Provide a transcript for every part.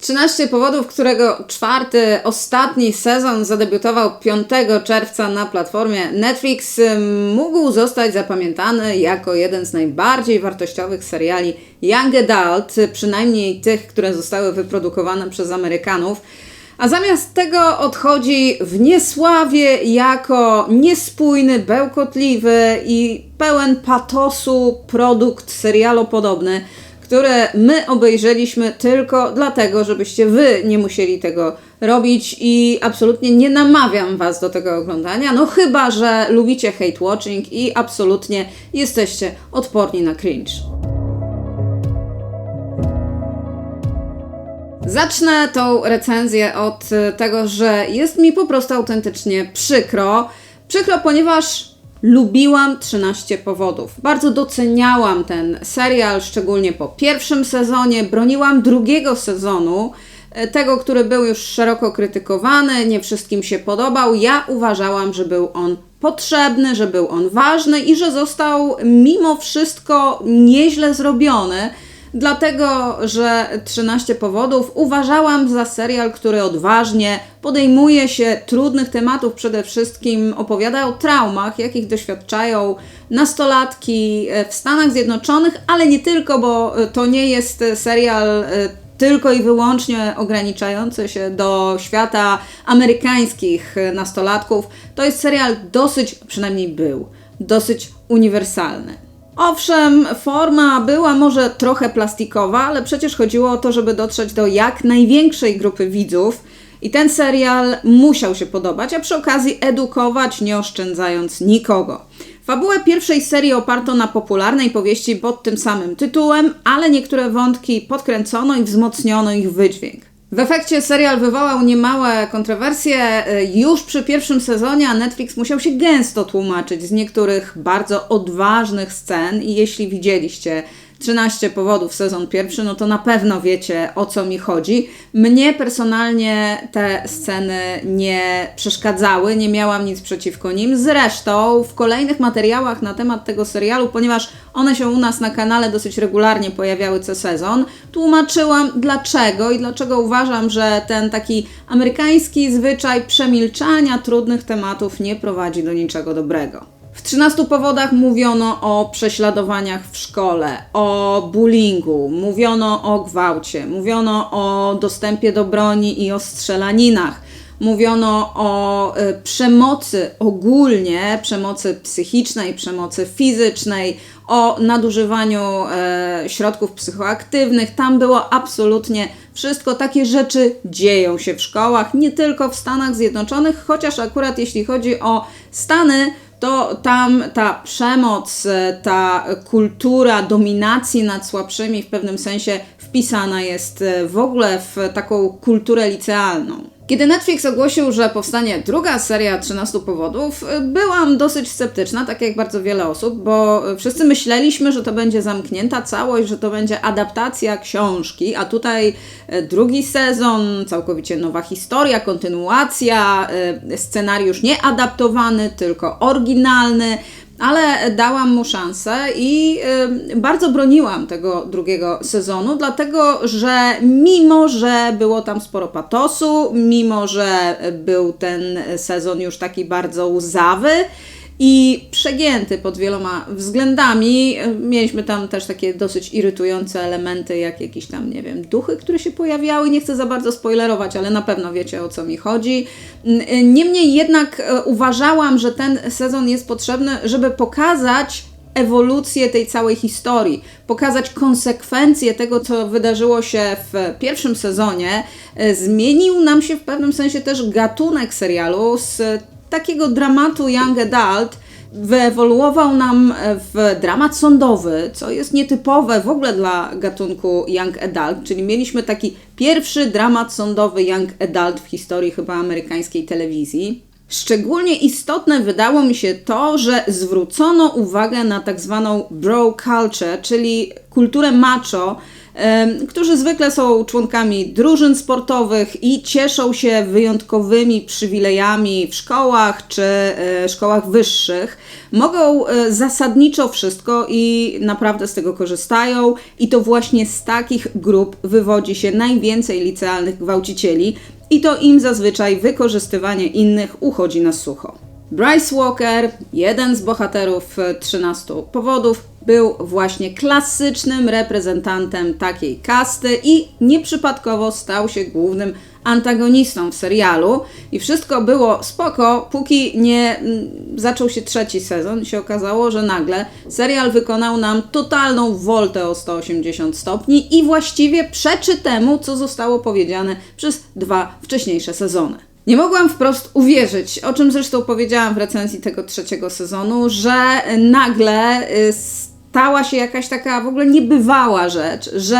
13 powodów, którego czwarty, ostatni sezon zadebiutował 5 czerwca na platformie Netflix, mógł zostać zapamiętany jako jeden z najbardziej wartościowych seriali Young Adult, przynajmniej tych, które zostały wyprodukowane przez Amerykanów. A zamiast tego odchodzi w niesławie jako niespójny, bełkotliwy i pełen patosu produkt serialopodobny, które my obejrzeliśmy tylko dlatego, żebyście wy nie musieli tego robić i absolutnie nie namawiam was do tego oglądania, no chyba, że lubicie hate watching i absolutnie jesteście odporni na cringe. Zacznę tą recenzję od tego, że jest mi po prostu autentycznie przykro. Przykro, ponieważ lubiłam 13 powodów. Bardzo doceniałam ten serial, szczególnie po pierwszym sezonie. Broniłam drugiego sezonu, e, tego, który był już szeroko krytykowany, nie wszystkim się podobał. Ja uważałam, że był on potrzebny, że był on ważny i że został mimo wszystko nieźle zrobiony. Dlatego, że 13 powodów uważałam za serial, który odważnie podejmuje się trudnych tematów, przede wszystkim opowiada o traumach, jakich doświadczają nastolatki w Stanach Zjednoczonych, ale nie tylko, bo to nie jest serial e, tylko i wyłącznie ograniczający się do świata amerykańskich nastolatków. To jest serial dosyć, przynajmniej był, dosyć uniwersalny. Owszem, forma była może trochę plastikowa, ale przecież chodziło o to, żeby dotrzeć do jak największej grupy widzów. I ten serial musiał się podobać, a przy okazji edukować, nie oszczędzając nikogo. Fabułę pierwszej serii oparto na popularnej powieści pod tym samym tytułem, ale niektóre wątki podkręcono i wzmocniono ich wydźwięk. W efekcie serial wywołał niemałe kontrowersje. Już przy pierwszym sezonie Netflix musiał się gęsto tłumaczyć z niektórych bardzo odważnych scen i jeśli widzieliście 13 powodów sezon pierwszy, no to na pewno wiecie o co mi chodzi. Mnie personalnie te sceny nie przeszkadzały, nie miałam nic przeciwko nim. Zresztą w kolejnych materiałach na temat tego serialu, ponieważ one się u nas na kanale dosyć regularnie pojawiały co sezon, tłumaczyłam dlaczego i dlaczego uważam, że ten taki amerykański zwyczaj przemilczania trudnych tematów nie prowadzi do niczego dobrego. W 13 powodach mówiono o prześladowaniach w szkole, o bullyingu, mówiono o gwałcie, mówiono o dostępie do broni i o strzelaninach. Mówiono o y, przemocy ogólnie, przemocy psychicznej, przemocy fizycznej, o nadużywaniu y, środków psychoaktywnych. Tam było absolutnie wszystko. Takie rzeczy dzieją się w szkołach, nie tylko w Stanach Zjednoczonych, chociaż akurat jeśli chodzi o Stany, to tam ta przemoc, ta kultura dominacji nad słabszymi w pewnym sensie wpisana jest w ogóle w taką kulturę licealną. Kiedy Netflix ogłosił, że powstanie druga seria 13 powodów, byłam dosyć sceptyczna, tak jak bardzo wiele osób, bo wszyscy myśleliśmy, że to będzie zamknięta całość, że to będzie adaptacja książki, a tutaj e, drugi sezon, całkowicie nowa historia, kontynuacja, scenariusz nie adaptowany, tylko oryginalny ale dałam mu szansę i bardzo broniłam tego drugiego sezonu, dlatego że mimo, że było tam sporo patosu, mimo, że był ten sezon już taki bardzo łzawy, i przegięty pod wieloma względami. Mieliśmy tam też takie dosyć irytujące elementy, jak jakieś tam, nie wiem, duchy, które się pojawiały. Nie chcę za bardzo spoilerować, ale na pewno wiecie o co mi chodzi. Niemniej jednak e, uważałam, że ten sezon jest potrzebny, żeby pokazać ewolucję tej całej historii, pokazać konsekwencje tego, co wydarzyło się w pierwszym sezonie. E, zmienił nam się w pewnym sensie też gatunek serialu z takiego dramatu young adult wyewoluował nam w dramat sądowy, co jest nietypowe w ogóle dla gatunku young adult, czyli mieliśmy taki pierwszy dramat sądowy young adult w historii chyba amerykańskiej telewizji. Szczególnie istotne wydało mi się to, że zwrócono uwagę na tak zwaną bro culture, czyli kulturę macho, którzy zwykle są członkami drużyn sportowych i cieszą się wyjątkowymi przywilejami w szkołach czy e, szkołach wyższych. Mogą e, zasadniczo wszystko i naprawdę z tego korzystają, i to właśnie z takich grup wywodzi się najwięcej licealnych gwałcicieli, i to im zazwyczaj wykorzystywanie innych uchodzi na sucho. Bryce Walker, jeden z bohaterów e, 13 powodów, był właśnie klasycznym reprezentantem takiej kasty i nieprzypadkowo stał się głównym antagonistą w serialu. I wszystko było spoko, póki nie mm, zaczął się trzeci sezon. się okazało, że nagle serial wykonał nam totalną woltę o 180 stopni i właściwie przeczy temu, co zostało powiedziane przez dwa wcześniejsze sezony. Nie mogłam wprost uwierzyć, o czym zresztą powiedziałam w recenzji tego trzeciego sezonu, że nagle y, stała się jakaś taka w ogóle niebywała rzecz, że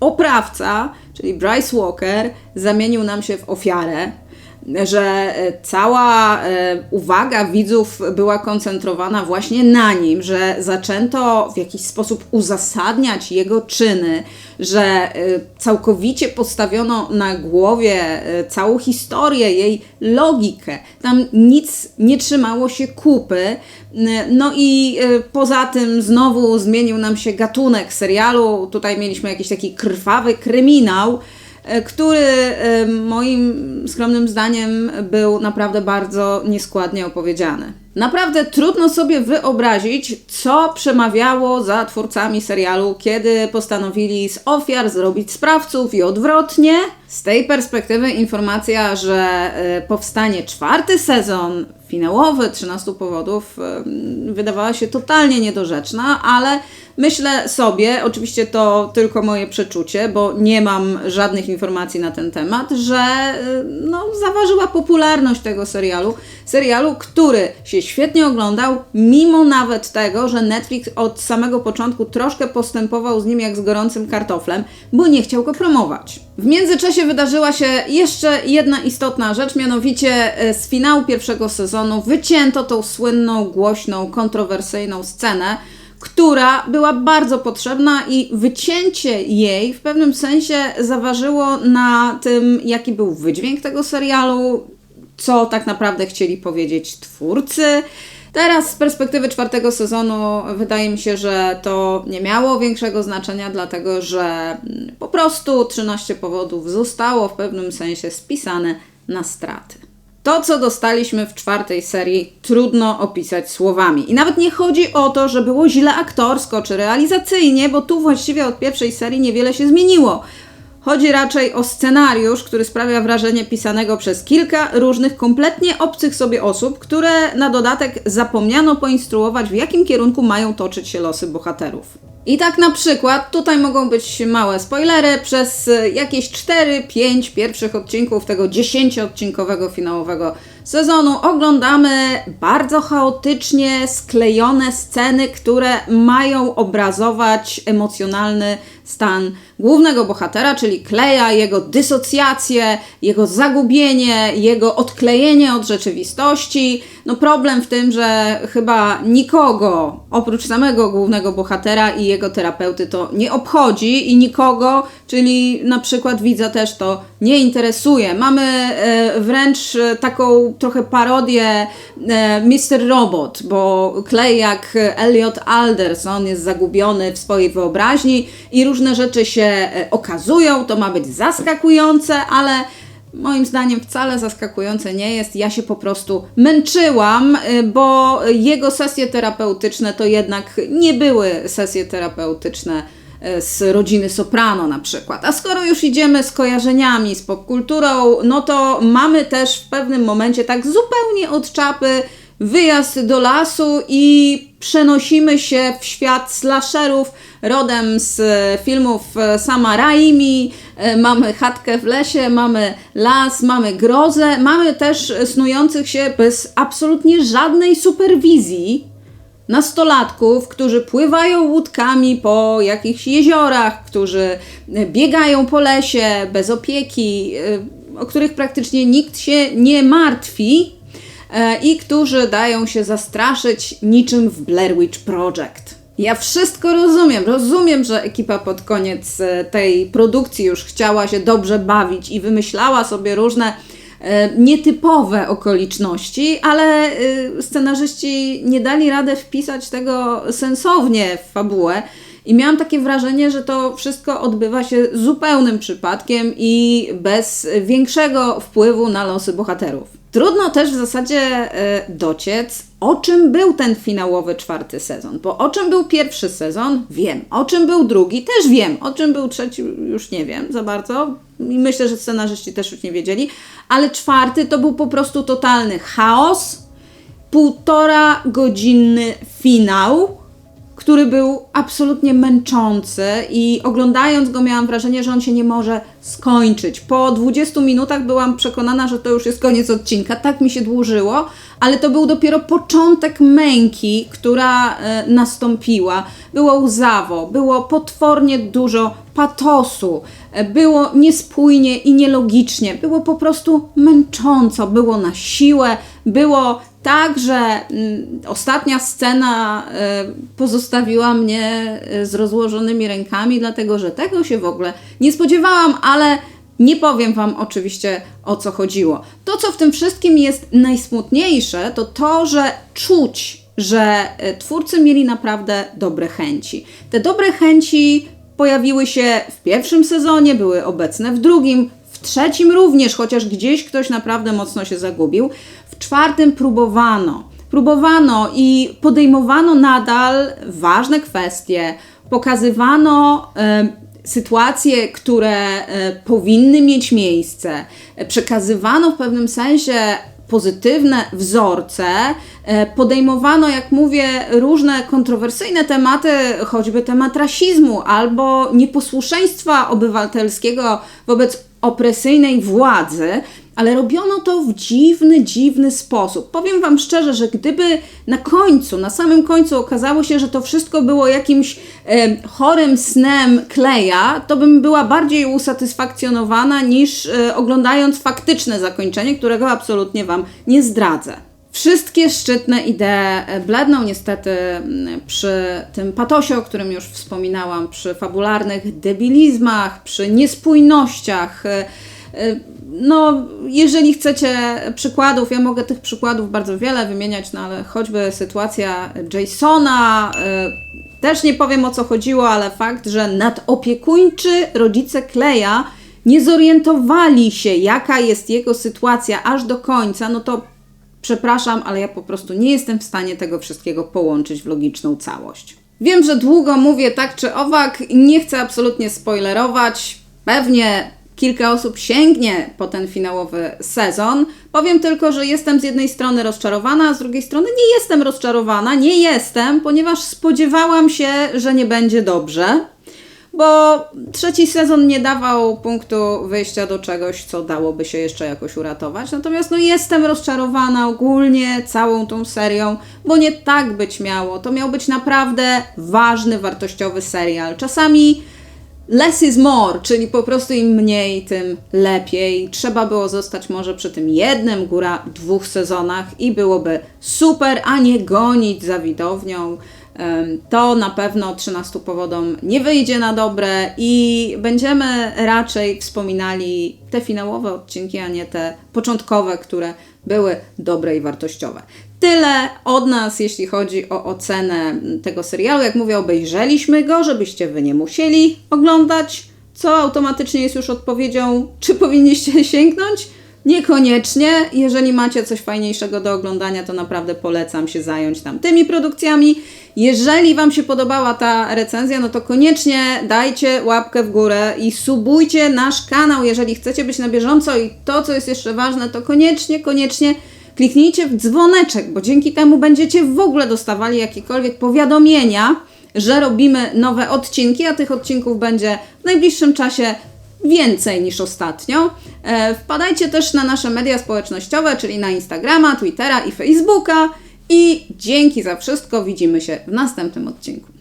oprawca, czyli Bryce Walker, zamienił nam się w ofiarę, że e, cała e, uwaga widzów była koncentrowana właśnie na nim, że zaczęto w jakiś sposób uzasadniać jego czyny, że e, całkowicie postawiono na głowie całą historię, jej logikę. Tam nic nie trzymało się kupy. No i poza tym znowu zmienił nam się gatunek serialu. Tutaj mieliśmy jakiś taki krwawy kryminał który moim skromnym zdaniem był naprawdę bardzo nieskładnie opowiedziany. Naprawdę trudno sobie wyobrazić, co przemawiało za twórcami serialu, kiedy postanowili z ofiar zrobić sprawców i odwrotnie. Z tej perspektywy informacja, że e, powstanie czwarty sezon finałowy 13 powodów wydawała się totalnie niedorzeczna, ale myślę sobie, oczywiście to tylko moje przeczucie, bo nie mam żadnych informacji na ten temat, że y, no, zaważyła popularność tego serialu. Serialu, który się świetnie oglądał, mimo nawet tego, że Netflix od samego początku troszkę postępował z nim jak z gorącym kartoflem, bo nie chciał go promować. W międzyczasie wydarzyła się jeszcze jedna istotna rzecz, mianowicie y, z finału pierwszego sezonu wycięto tą słynną, głośną, kontrowersyjną scenę, która była bardzo potrzebna i wycięcie jej w pewnym sensie zaważyło na tym, jaki był wydźwięk tego serialu, co tak naprawdę chcieli powiedzieć twórcy. Teraz z perspektywy czwartego sezonu wydaje mi się, że to nie miało większego znaczenia, dlatego że po prostu 13 powodów zostało w pewnym sensie spisane na straty. To, co dostaliśmy w czwartej serii, trudno opisać słowami. I nawet nie chodzi o to, że było źle aktorsko czy realizacyjnie, bo tu właściwie od pierwszej serii niewiele się zmieniło. Chodzi raczej o scenariusz, który sprawia wrażenie pisanego przez kilka różnych, kompletnie obcych sobie osób, które na dodatek zapomniano poinstruować, w jakim kierunku mają toczyć się losy bohaterów. I tak na przykład, tutaj mogą być małe spoilery, przez jakieś 4-5 pierwszych odcinków tego 10-odcinkowego finałowego sezonu oglądamy bardzo chaotycznie sklejone sceny, które mają obrazować emocjonalny stan głównego bohatera, czyli Kleja, jego dysocjację, jego zagubienie, jego odklejenie od rzeczywistości. No problem w tym, że chyba nikogo oprócz samego głównego bohatera i jego terapeuty to nie obchodzi i nikogo, czyli na przykład widza też to nie interesuje. Mamy e, wręcz taką trochę parodię e, Mr. Robot, bo Clay jak Elliot Alderson jest zagubiony w swojej wyobraźni i różne rzeczy się e, okazują, to ma być zaskakujące, ale moim zdaniem wcale zaskakujące nie jest. Ja się po prostu męczyłam, e, bo jego sesje terapeutyczne to jednak nie były sesje terapeutyczne e, z rodziny Soprano na przykład. A skoro już idziemy z kojarzeniami z popkulturą, no to mamy też w pewnym momencie tak zupełnie od czapy wyjazd do lasu i przenosimy się w świat slasherów rodem z filmów Sama Raimi. E, mamy chatkę w lesie, mamy las, mamy grozę, mamy też snujących się bez absolutnie żadnej superwizji nastolatków, którzy pływają łódkami po jakichś jeziorach, którzy biegają po lesie bez opieki, e, o których praktycznie nikt się nie martwi, E, i którzy dają się zastraszyć niczym w Blair Witch Project. Ja wszystko rozumiem. Rozumiem, że ekipa pod koniec e, tej produkcji już chciała się dobrze bawić i wymyślała sobie różne e, nietypowe okoliczności, ale e, scenarzyści nie dali radę wpisać tego sensownie w fabułę. I miałam takie wrażenie, że to wszystko odbywa się zupełnym przypadkiem i bez większego wpływu na losy bohaterów. Trudno też w zasadzie e, dociec, o czym był ten finałowy czwarty sezon. Bo o czym był pierwszy sezon, wiem. O czym był drugi, też wiem. O czym był trzeci, już nie wiem za bardzo. I myślę, że scenarzyści też już nie wiedzieli. Ale czwarty to był po prostu totalny chaos. Półtora godzinny finał który był absolutnie męczący i oglądając go miałam wrażenie, że on się nie może skończyć. Po 20 minutach byłam przekonana, że to już jest koniec odcinka. Tak mi się dłużyło, ale to był dopiero początek męki, która e, nastąpiła. Było łzawo, było potwornie dużo patosu, e, było niespójnie i nielogicznie, było po prostu męcząco, było na siłę, było tak, że mm, ostatnia scena y, pozostawiła mnie y, z rozłożonymi rękami, dlatego że tego się w ogóle nie spodziewałam, ale nie powiem Wam oczywiście o co chodziło. To, co w tym wszystkim jest najsmutniejsze, to to, że czuć, że y, twórcy mieli naprawdę dobre chęci. Te dobre chęci pojawiły się w pierwszym sezonie, były obecne w drugim, w trzecim również, chociaż gdzieś ktoś naprawdę mocno się zagubił. W czwartym próbowano. Próbowano i podejmowano nadal ważne kwestie, pokazywano sytuacje, które y, powinny mieć miejsce, przekazywano w pewnym sensie pozytywne wzorce, podejmowano, jak mówię, różne kontrowersyjne tematy, choćby temat rasizmu albo nieposłuszeństwa obywatelskiego wobec opresyjnej władzy, ale robiono to w dziwny, dziwny sposób. Powiem Wam szczerze, że gdyby na końcu, na samym końcu okazało się, że to wszystko było jakimś e, chorym snem Kleja, to bym była bardziej usatysfakcjonowana niż e, oglądając faktyczne zakończenie, którego absolutnie Wam nie zdradzę. Wszystkie szczytne idee bledną niestety przy tym patosie, o którym już wspominałam, przy fabularnych debilizmach, przy niespójnościach. E, e, no, jeżeli chcecie przykładów, ja mogę tych przykładów bardzo wiele wymieniać, no ale choćby sytuacja Jasona, e, też nie powiem o co chodziło, ale fakt, że nadopiekuńczy rodzice Kleja nie zorientowali się, jaka jest jego sytuacja aż do końca, no to Przepraszam, ale ja po prostu nie jestem w stanie tego wszystkiego połączyć w logiczną całość. Wiem, że długo mówię tak czy owak, nie chcę absolutnie spoilerować. Pewnie kilka osób sięgnie po ten finałowy sezon. Powiem tylko, że jestem z jednej strony rozczarowana, a z drugiej strony nie jestem rozczarowana. Nie jestem, ponieważ spodziewałam się, że nie będzie dobrze bo trzeci sezon nie dawał punktu wyjścia do czegoś, co dałoby się jeszcze jakoś uratować. Natomiast no jestem rozczarowana ogólnie całą tą serią, bo nie tak być miało. To miał być naprawdę ważny, wartościowy serial. Czasami less is more, czyli po prostu im mniej, tym lepiej. Trzeba było zostać może przy tym jednym, góra dwóch sezonach i byłoby super, a nie gonić za widownią to na pewno 13 powodom nie wyjdzie na dobre i będziemy raczej wspominali te finałowe odcinki, a nie te początkowe, które były dobre i wartościowe. Tyle od nas, jeśli chodzi o ocenę tego serialu. Jak mówię, obejrzeliśmy go, żebyście wy nie musieli oglądać, co automatycznie jest już odpowiedzią, czy powinniście sięgnąć. Niekoniecznie. Jeżeli macie coś fajniejszego do oglądania, to naprawdę polecam się zająć tam tymi produkcjami. Jeżeli Wam się podobała ta recenzja, no to koniecznie dajcie łapkę w górę i subujcie nasz kanał, jeżeli chcecie być na bieżąco i to, co jest jeszcze ważne, to koniecznie, koniecznie kliknijcie w dzwoneczek, bo dzięki temu będziecie w ogóle dostawali jakiekolwiek powiadomienia, że robimy nowe odcinki, a tych odcinków będzie w najbliższym czasie więcej niż ostatnio. E, wpadajcie też na nasze media społecznościowe, czyli na Instagrama, Twittera i Facebooka. I dzięki za wszystko. Widzimy się w następnym odcinku.